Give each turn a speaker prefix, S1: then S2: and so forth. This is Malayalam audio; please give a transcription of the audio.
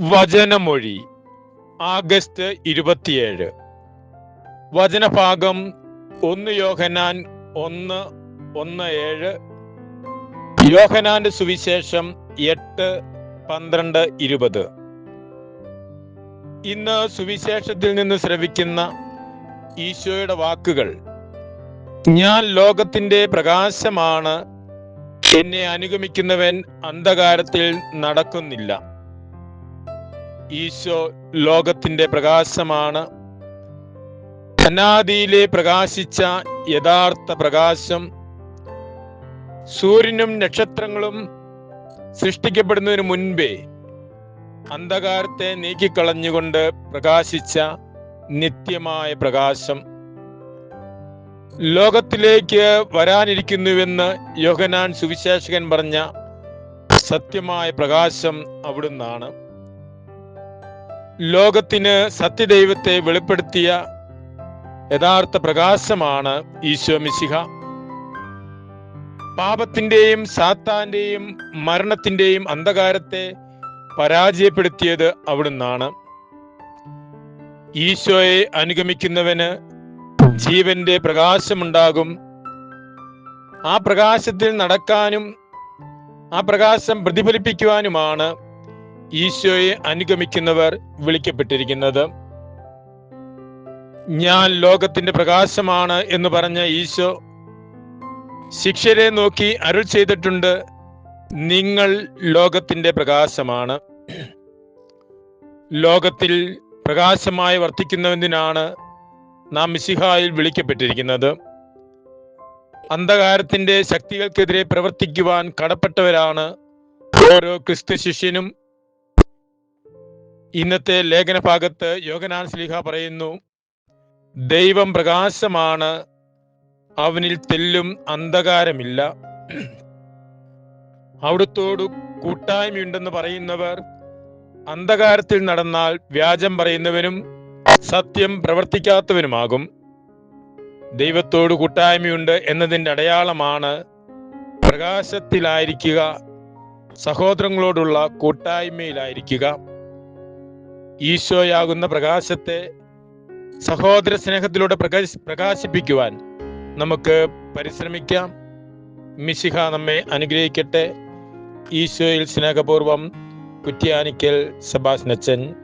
S1: വചനമൊഴി ആഗസ്റ്റ് ഇരുപത്തിയേഴ്. വചനഭാഗം ഒന്ന് യോഹനാൻ ഒന്ന് ഒന്ന് ഏഴ്. യോഹനാന്റെ സുവിശേഷം എട്ട് പന്ത്രണ്ട് ഇരുപത്. ഇന്ന് സുവിശേഷത്തിൽ നിന്ന് ശ്രവിക്കുന്ന ഈശോയുടെ വാക്കുകൾ ഞാൻ ലോകത്തിന്റെ പ്രകാശമാണ് എന്നെ അനുഗമിക്കുന്നവൻ അന്ധകാരത്തിൽ നടക്കുന്നില്ല. ഈശോ ലോകത്തിന്റെ പ്രകാശമാണ്. അനാദിയിലെ പ്രകാശിച്ച യഥാർത്ഥ പ്രകാശം സൂര്യനും നക്ഷത്രങ്ങളും സൃഷ്ടിക്കപ്പെടുന്നതിന് മുൻപേ അന്ധകാരത്തെ നീക്കിക്കളഞ്ഞുകൊണ്ട് പ്രകാശിച്ച നിത്യമായ പ്രകാശം. ലോകത്തിലേക്ക് വരാനിരിക്കുന്നുവെന്ന് യോഹനാൻ സുവിശേഷകൻ പറഞ്ഞ സത്യമായ പ്രകാശം അവിടുന്നാണ്. ലോകത്തിന് സത്യദൈവത്തെ വെളിപ്പെടുത്തിയ യഥാർത്ഥ പ്രകാശമാണ് ഈശോ മിശിഹ. പാപത്തിന്റെയും സാത്താന്റെയും മരണത്തിന്റെയും അന്ധകാരത്തെ പരാജയപ്പെടുത്തിയത് അവിടുന്നാണ്. ഈശോയെ അനുഗമിക്കുന്നവന് ജീവന്റെ പ്രകാശമുണ്ടാകും. ആ പ്രകാശത്തിൽ നടക്കാനും ആ പ്രകാശം പ്രതിഫലിപ്പിക്കുവാനുമാണ് ഈശോയെ അനുഗമിക്കുന്നവർ വിളിക്കപ്പെട്ടിരിക്കുന്നത്. ഞാൻ ലോകത്തിന്റെ പ്രകാശമാണ് എന്ന് പറഞ്ഞ ഈശോ ശിക്ഷരെ നോക്കി അരുൾ ചെയ്തിട്ടുണ്ട് നിങ്ങൾ ലോകത്തിന്റെ പ്രകാശമാണ്. ലോകത്തിൽ പ്രകാശമായി വർത്തിക്കുന്നതിനാണ് നാം മിസിഹായിൽ വിളിക്കപ്പെട്ടിരിക്കുന്നത്. അന്ധകാരത്തിന്റെ ശക്തികൾക്കെതിരെ പ്രവർത്തിക്കുവാൻ കടപ്പെട്ടവരാണ് ഓരോ ക്രിസ്തു ശിഷ്യനും ഇന്നത്തെ ലേഖന ഭാഗത്ത് യോഗനാൻ സ്ലിഹ പറയുന്നു ദൈവം പ്രകാശമാണ് അവനിൽ തെല്ലും അന്ധകാരമില്ല. അവിടുത്തോട് കൂട്ടായ്മയുണ്ടെന്ന് പറയുന്നവർ അന്ധകാരത്തിൽ നടന്നാൽ വ്യാജം പറയുന്നവനും സത്യം പ്രവർത്തിക്കാത്തവനുമാകും. ദൈവത്തോട് കൂട്ടായ്മയുണ്ട് എന്നതിന്റെ അടയാളമാണ് പ്രകാശത്തിലായിരിക്കുക സഹോദരങ്ങളോടുള്ള കൂട്ടായ്മയിലായിരിക്കുക. ഈശോയാകുന്ന പ്രകാശത്തെ സഹോദര സ്നേഹത്തിലൂടെ പ്രകാശ പ്രകാശിപ്പിക്കുവാൻ നമുക്ക് പരിശ്രമിക്കാം. മിശിഹ നമ്മെ അനുഗ്രഹിക്കട്ടെ. ഈശോയിൽ സ്നേഹപൂർവം കുറ്റ്യാനിക്കൽ സബാസ് നച്ചൻ